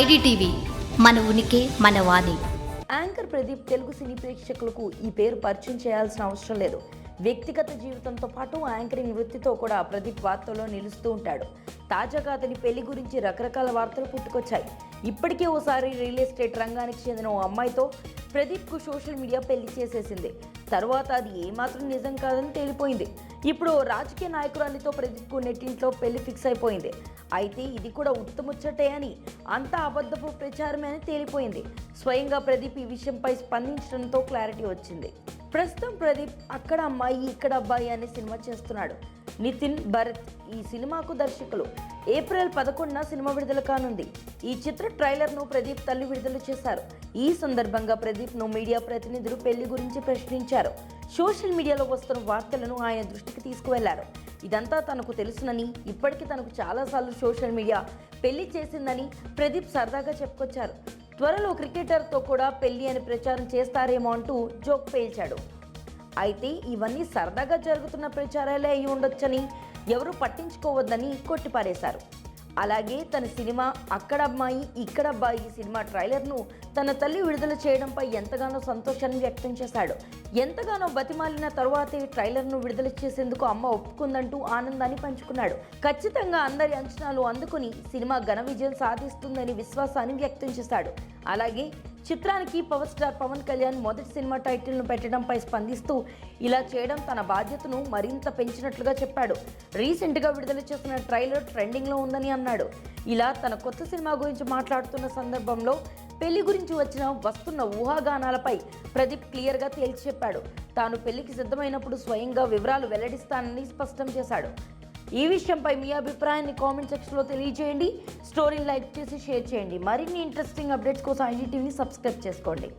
IDTV మన ఉనికి మన వాణి. యాంకర్ ప్రదీప్ తెలుగు సినీ ప్రేక్షకులకు ఈ పేరు పరిచయం చేయాల్సిన అవసరం లేదు. వ్యక్తిగత జీవితంతో పాటు యాంకరింగ్ వృత్తితో కూడా ప్రదీప్ వార్తల్లో నిలుస్తూ ఉంటాడు. తాజాగా అతని పెళ్ళి గురించి రకరకాల వార్తలు పుట్టుకొచ్చాయి. ఇప్పటికే ఓసారి రియల్ ఎస్టేట్ రంగానికి చెందిన ఓ అమ్మాయితో ప్రదీప్కు సోషల్ మీడియా పెళ్ళి చేసేసింది. తర్వాత అది ఏమాత్రం నిజం కాదని తేలిపోయింది. ఇప్పుడు రాజకీయ నాయకురాలితో ప్రదీప్కు నెట్టింట్లో పెళ్ళి ఫిక్స్ అయిపోయింది. అయితే ఇది కూడా ఉత్తముచ్చటే అని అంతా అబద్ధపు ప్రచారమే అని తేలిపోయింది. స్వయంగా ప్రదీప్ ఈ విషయంపై స్పందించడంతో క్లారిటీ వచ్చింది. ప్రస్తుతం ప్రదీప్ అక్కడ అమ్మాయి ఇక్కడ అబ్బాయి అనే సినిమా చేస్తున్నాడు. నితిన్ భరత్ ఈ సినిమాకు దర్శకులు. ఏప్రిల్ పదకొండున సినిమా విడుదల కానుంది. ఈ చిత్ర ట్రైలర్ను ప్రదీప్ తల్లి విడుదల చేశారు. ఈ సందర్భంగా ప్రదీప్ను మీడియా ప్రతినిధులు పెళ్ళి గురించి ప్రశ్నించారు. సోషల్ మీడియాలో వస్తున్న వార్తలను ఆయన దృష్టికి తీసుకువెళ్ళారు. ఇదంతా తనకు తెలుసునని ఇప్పటికీ తనకు చాలాసార్లు సోషల్ మీడియా పెళ్ళి చేసిందని ప్రదీప్ సరదాగా చెప్పుకొచ్చారు. త్వరలో క్రికెటర్తో కూడా పెళ్ళి అని ప్రచారం చేస్తారేమో అంటూ జోక్ పేల్చాడు. అయితే ఇవన్నీ సరదాగా జరుగుతున్న ప్రచారాలే అయి ఉండొచ్చని ఎవరూ పట్టించుకోవద్దని కొట్టిపారేశారు. అలాగే తన సినిమా అక్కడ అమ్మాయి ఇక్కడ అబ్బాయి సినిమా ట్రైలర్ను తన తల్లి విడుదల చేయడంపై ఎంతగానో సంతోషాన్ని వ్యక్తం చేశాడు. ఎంతగానో బతిమాలిన తరువాతే ట్రైలర్ను విడుదల చేసేందుకు అమ్మ ఒప్పుకుందంటూ ఆనందాన్ని పంచుకున్నాడు. ఖచ్చితంగా అందరి అంచనాలు అందుకుని సినిమా ఘన విజయం సాధిస్తుందని విశ్వాసాన్ని వ్యక్తం చేశాడు. అలాగే చిత్రానికి పవర్ స్టార్ పవన్ కళ్యాణ్ మొదటి సినిమా టైటిల్ను పెట్టడంపై స్పందిస్తూ ఇలా చేయడం తన బాధ్యతను మరింత పెంచినట్లుగా చెప్పాడు. రీసెంట్గా విడుదల చేసిన ట్రైలర్ ట్రెండింగ్లో ఉందని అన్నాడు. ఇలా తన కొత్త సినిమా గురించి మాట్లాడుతున్న సందర్భంలో పెళ్ళి గురించి వచ్చిన వస్తున్న ఊహాగానాలపై ప్రదీప్ క్లియర్గా తేల్చి చెప్పాడు. తాను పెళ్ళికి సిద్ధమైనప్పుడు స్వయంగా వివరాలు వెల్లడిస్తానని స్పష్టం చేశాడు. ఈ విషయంపై మీ అభిప్రాయాన్ని కామెంట్ సెక్షన్లో తెలియజేయండి. స్టోరీని లైక్ చేసి షేర్ చేయండి. మరిన్ని ఇంట్రెస్టింగ్ అప్డేట్స్ కోసం ఐజీటీవీని సబ్స్క్రైబ్ చేసుకోండి.